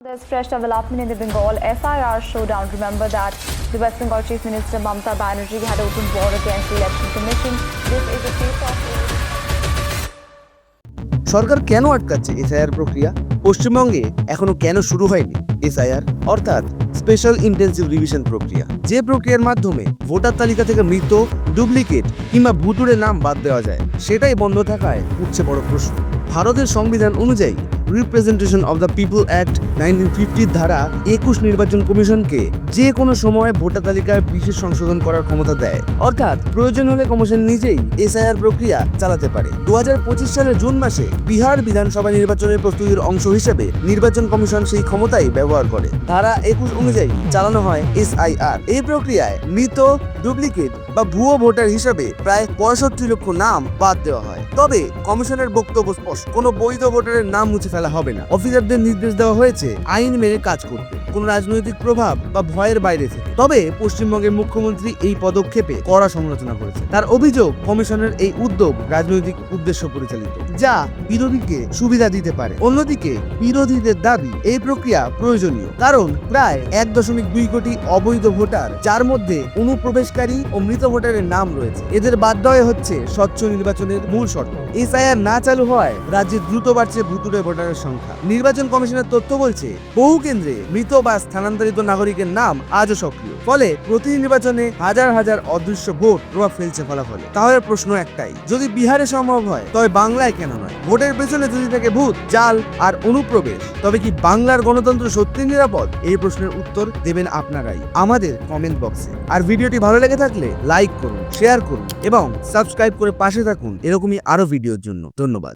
There's fresh development in the Bengal FIR showdown. Remember that the West Bengal Chief Minister Mamata Banerjee had opened war against the Election Commission. This is a case of. সরকার কেন আটকাচ্ছে SIR প্রক্রিয়া পশ্চিমবঙ্গে এখনও কেন শুরু হয়নি SIR অর্থাৎ special intensive revision প্রক্রিয়া যে প্রক্রিয়ার মাধ্যমে ভোটার তালিকা থেকে মৃত ডুপ্লিকেট কিংবা ভুতুড়ে নাম বাদ দেওয়া যায় সেটাই বন্ধ থাকায় উঠছে বড় প্রশ্ন ভারতের সংবিধান অনুযায়ী representation of the people act nineteen ফিফটির ধারা একুশ নির্বাচন কমিশনকে যে কোনো সময় ভোটার তালিকায় বিশেষ সংশোধন করার ক্ষমতা দেয়। অর্থাৎ প্রয়োজন হলে কমিশন নিজেই এসআইআর প্রক্রিয়া চালাতে পারে। দু হাজার পঁচিশ সালের জুন মাসে বিহার বিধানসভা নির্বাচনের প্রস্তুতির অংশ হিসেবে নির্বাচন কমিশন সেই ক্ষমতাই ব্যবহার করে। ধারা একুশ অনুযায়ী চালানো হয় এসআইআর। এই প্রক্রিয়ায় মৃত, ডুপ্লিকেট বা ভুয়ো ভোটার হিসেবে প্রায় পঁয়ষট্টি লক্ষ নাম বাদ দেওয়া হয়। তবে কমিশনের বক্তব্য স্পষ্ট। কোনো বৈধ ভোটারের নাম মুছে ফেলা হবে না। অফিসারদের নির্দেশ দেওয়া হয়েছে আইন মেনে কাজ করতে। কোনো রাজনৈতিক প্রভাব বা ভয়ের বাইরে থেকে। তবে পশ্চিমবঙ্গের মুখ্যমন্ত্রী এই পদক্ষেপে কড়া সমালোচনা করেছে তার অভিযোগ, কমিশনের এই উদ্যোগ রাজনৈতিক উদ্দেশ্য পরিচালিত, যা বিরোধীকে সুবিধা দিতে পারে। অন্যদিকে, বিরোধীদের দাবি, এই প্রক্রিয়া প্রয়োজনীয়, কারণ প্রায় এক দশমিক দুই কোটি অবৈধ ভোটার, যার মধ্যে অনুপ্রবেশকারী ও মৃত ভোটারের নাম রয়েছে। এদের বাদ দেওয়া হচ্ছে স্বচ্ছ নির্বাচনের মূল শর্ত। এসআইআর না চালু হয় রাজ্যে দ্রুত বাড়ছে ভুতুরে ভোটারের সংখ্যা। নির্বাচন কমিশনের তথ্য বলছে, বহু কেন্দ্রে মৃত বা স্থানান্তরিত নাগরিকের নাম আজও সক্রিয়। ফলে প্রতি নির্বাচনে হাজার হাজার অদৃশ্য ভোট প্রভাব ফেলছে ফলাফলে। তাহলে প্রশ্ন একটাই, যদি বিহারে সম্ভব হয়, তবে বাংলায় কেন নয়? ভোটের পেছনে যদি থাকে ভূত, জাল আর অনুপ্রবেশ, তবে কি বাংলার গণতন্ত্র সত্যি নিরাপদ? এই প্রশ্নের উত্তর দেবেন আপনারাই আমাদের কমেন্ট বক্সে আর ভিডিওটি ভালো লেগে থাকলে লাইক করুন শেয়ার করুন এবং সাবস্ক্রাইব করে পাশে থাকুন। এরকমই আরও ভিডিওর জন্য। ধন্যবাদ।